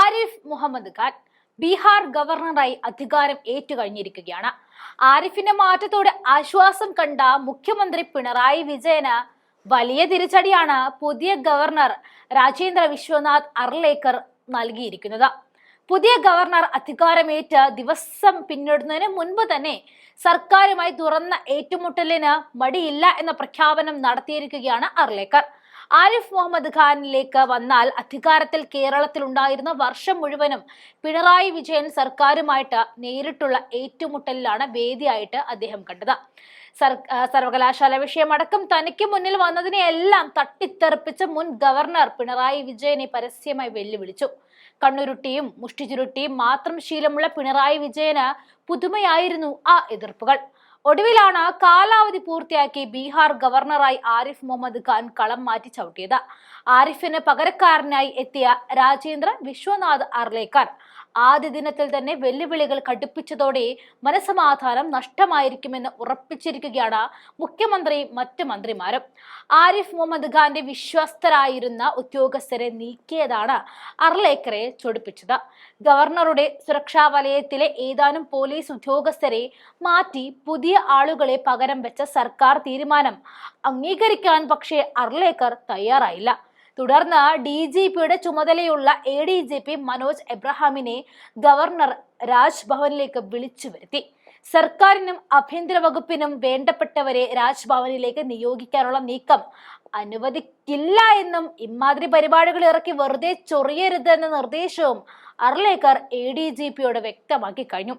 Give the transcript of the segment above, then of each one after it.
ആരിഫ് മുഹമ്മദ് ഖാൻ ബീഹാർ ഗവർണറായി അധികാരം ഏറ്റുകഴിഞ്ഞിരിക്കുകയാണ്. ആരിഫിന്റെ മാറ്റത്തോടെ ആശ്വാസം കണ്ട മുഖ്യമന്ത്രി പിണറായി വിജയന് വലിയ തിരിച്ചടിയാണ് പുതിയ ഗവർണർ രാജേന്ദ്ര വിശ്വനാഥ് അർലേക്കർ നൽകിയിരിക്കുന്നത്. പുതിയ ഗവർണർ അധികാരമേറ്റ് ദിവസം പിന്നിടുന്നതിന് മുൻപ് തന്നെ സർക്കാരുമായി തുറന്ന ഏറ്റുമുട്ടലിന് മടിയില്ല എന്ന പ്രഖ്യാപനം നടത്തിയിരിക്കുകയാണ് അർലേക്കർ. ആരിഫ് മുഹമ്മദ് ഖാനിലേക്ക് വന്നാൽ അധികാരത്തിൽ കേരളത്തിൽ ഉണ്ടായിരുന്ന വർഷം മുഴുവനും പിണറായി വിജയൻ സർക്കാരുമായിട്ട് നേരിട്ടുള്ള ഏറ്റുമുട്ടലിലാണ് വേദിയായിട്ട് അദ്ദേഹം കണ്ടത്. സർ സർവകലാശാല വിഷയമടക്കം തനിക്ക് മുന്നിൽ വന്നതിനെയെല്ലാം തട്ടിത്തെറിപ്പിച്ച മുൻ ഗവർണർ പിണറായി വിജയനെ പരസ്യമായി വെല്ലുവിളിച്ചു. കണ്ണുരുട്ടിയും മുഷ്ടിചുരുട്ടിയും മാത്രം ശീലമുള്ള പിണറായി വിജയന് പുതുമയായിരുന്നു ആ എതിർപ്പുകൾ. ഒടുവിലാണ് കാലാവധി പൂർത്തിയാക്കി ബീഹാർ ഗവർണറായി ആരിഫ് മുഹമ്മദ് ഖാൻ കളം മാറ്റി ചവിട്ടിയത്. ആരിഫിന് പകരക്കാരനായി എത്തിയ രാജേന്ദ്ര വിശ്വനാഥ് അർലേക്കർ. ആദ്യ ദിനത്തിൽ തന്നെ വെല്ലുവിളികൾ കടുപ്പിച്ചതോടെ മനസമാധാനം നഷ്ടമായിരിക്കുമെന്ന് ഉറപ്പിച്ചിരിക്കുകയാണ് മുഖ്യമന്ത്രിയും മറ്റ് മന്ത്രിമാരും. ആരിഫ് മുഹമ്മദ് ഖാന്റെ വിശ്വസ്തരായിരുന്ന ഉദ്യോഗസ്ഥരെ നീക്കിയതാണ് അർലേക്കറെ ചൊടിപ്പിച്ചത്. ഗവർണറുടെ സുരക്ഷാ വലയത്തിലെ ഏതാനും പോലീസ് ഉദ്യോഗസ്ഥരെ മാറ്റി പുതിയ ആളുകളെ പകരം വെച്ച സർക്കാർ തീരുമാനം അംഗീകരിക്കാൻ പക്ഷേ അർലേക്കർ തയ്യാറായില്ല. തുടർന്ന് ഡി ജി പിയുടെ ചുമതലയുള്ള A D G P Manoj എബ്രഹാമിനെ governor രാജ്ഭവനിലേക്ക് വിളിച്ചു വരുത്തി. സർക്കാരിനും ആഭ്യന്തര വകുപ്പിനും വേണ്ടപ്പെട്ടവരെ രാജ്ഭവനിലേക്ക് നിയോഗിക്കാനുള്ള നീക്കം അനുവദിക്കില്ല എന്നും ഇമാതിരി പരിപാടികൾ ഇറക്കി വെറുതെ ചൊറിയരുത് എന്ന നിർദ്ദേശവും അർലേക്കർ എ ഡി ജി പിയോട് വ്യക്തമാക്കി കഴിഞ്ഞു.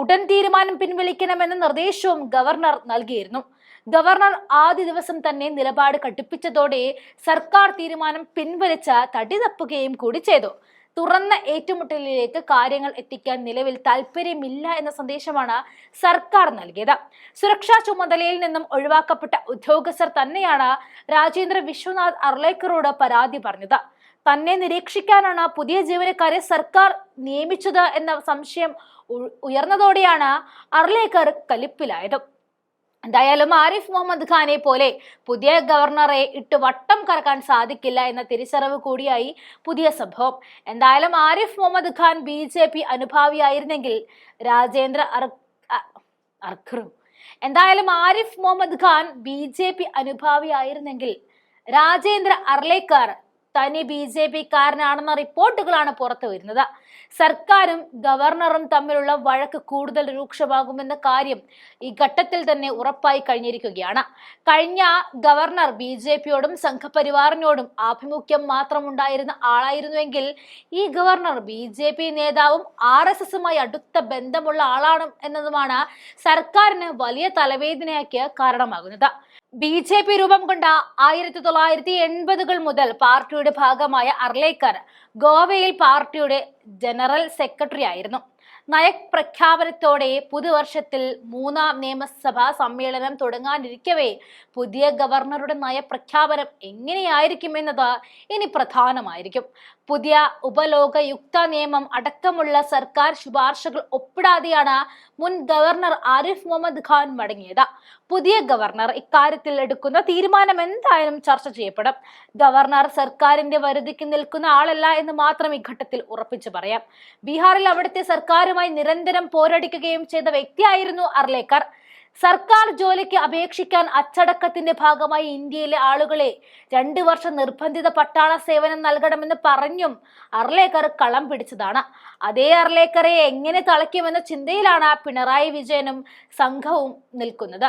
ഉടൻ തീരുമാനം പിൻവലിക്കണമെന്ന നിർദ്ദേശവും ഗവർണർ നൽകിയിരുന്നു. ഗവർണർ ആദ്യ ദിവസം തന്നെ നിലപാട് കടുപ്പിച്ചതോടെ സർക്കാർ തീരുമാനം പിൻവലിച്ച തടി തപ്പുകയും കൂടി ചെയ്തു. തുറന്ന ഏറ്റുമുട്ടലിലേക്ക് കാര്യങ്ങൾ എത്തിക്കാൻ നിലവിൽ താല്പര്യമില്ല എന്ന സന്ദേശമാണ് സർക്കാർ നൽകിയത്. സുരക്ഷാ ചുമതലയിൽ നിന്നും ഒഴിവാക്കപ്പെട്ട ഉദ്യോഗസ്ഥർ തന്നെയാണ് രാജേന്ദ്ര വിശ്വനാഥ് അർലേക്കറോട് പരാതി പറഞ്ഞത്. തന്നെ നിരീക്ഷിക്കാനാണ് പുതിയ ജീവനക്കാരെ സർക്കാർ നിയമിച്ചത് എന്ന സംശയം ഉയർന്നതോടെയാണ് അർലേക്കർ കലിപ്പിലായത്. എന്തായാലും ആരിഫ് മുഹമ്മദ് ഖാനെ പോലെ പുതിയ ഗവർണറെ ഇട്ട് വട്ടം കറക്കാൻ സാധിക്കില്ല എന്ന തിരിച്ചറിവ് കൂടിയായി പുതിയ സംഭവം. എന്തായാലും Arif Mohammed Khan B J P അനുഭാവിയായിരുന്നെങ്കിൽ Rajendra അർ അർഖറും എന്തായാലും Arif Mohammed Khan B J P അനുഭാവിയായിരുന്നെങ്കിൽ Rajendra Arlekar തനി ബി ജെ പി കാരനാണെന്ന റിപ്പോർട്ടുകളാണ് പുറത്തു വരുന്നത്. സർക്കാരും ഗവർണറും തമ്മിലുള്ള വഴക്ക് കൂടുതൽ രൂക്ഷമാകുമെന്ന കാര്യം ഈ ഘട്ടത്തിൽ തന്നെ ഉറപ്പായി കഴിഞ്ഞിരിക്കുകയാണ്. കഴിഞ്ഞ ഗവർണർ ബി ജെ പിയോടും സംഘപരിവാറിനോടും ആഭിമുഖ്യം മാത്രമുണ്ടായിരുന്ന ആളായിരുന്നുവെങ്കിൽ ഈ ഗവർണർ ബി ജെ പി നേതാവും ആർ എസ് എസുമായി അടുത്ത ബന്ധമുള്ള ആളാണ് എന്നതുമാണ് സർക്കാരിന് വലിയ തലവേദനയാക്കിയ കാരണമാകുന്നത്. ബി ജെ പി രൂപം കൊണ്ട ആയിരത്തി തൊള്ളായിരത്തി എൺപതുകൾ മുതൽ പാർട്ടിയുടെ ഭാഗമായ അർലേക്കർ ഗോവയിൽ പാർട്ടിയുടെ ജനറൽ സെക്രട്ടറി ആയിരുന്നു നയപ്രഖ്യാപനത്തോടെ പുതുവർഷത്തിൽ മൂന്നാം നിയമസഭാ സമ്മേളനം തുടങ്ങാനിരിക്കവേ പുതിയ ഗവർണറുടെ നയപ്രഖ്യാപനം എങ്ങനെയായിരിക്കുമെന്നത് ഇനി പ്രധാനമായിരിക്കും. പുതിയ ഉപലോകയുക്ത നിയമം അടക്കമുള്ള സർക്കാർ ശുപാർശകൾ ഒപ്പിടാതെയാണ് മുൻ ഗവർണർ ആരിഫ് മുഹമ്മദ് ഖാൻ മടങ്ങിയത്. പുതിയ ഗവർണർ ഇക്കാര്യത്തിൽ എടുക്കുന്ന തീരുമാനം എന്തായാലും ചർച്ച ചെയ്യപ്പെടും. ഗവർണർ സർക്കാരിന്റെ വരുതിക്ക് നിൽക്കുന്ന ആളല്ല എന്ന് മാത്രം ഈ ഘട്ടത്തിൽ ഉറപ്പിച്ചു പറയാം. ബീഹാറിൽ അവിടുത്തെ സർക്കാരുമായി നിരന്തരം പോരടിക്കുകയും ചെയ്ത വ്യക്തിയായിരുന്നു അർലേക്കർ. സർക്കാർ ജോലിക്ക് അപേക്ഷിക്കാൻ അച്ചടക്കത്തിന്റെ ഭാഗമായി ഇന്ത്യയിലെ ആളുകളെ രണ്ടു വർഷം നിർബന്ധിത പട്ടാള സേവനം നൽകണമെന്ന് പറഞ്ഞും അർലേക്കർ കളം പിടിച്ചതാണ്. അതേ അർലേക്കറെ എങ്ങനെ തളയ്ക്കുമെന്ന ചിന്തയിലാണ് പിണറായി വിജയനും സംഘവും നിൽക്കുന്നത്.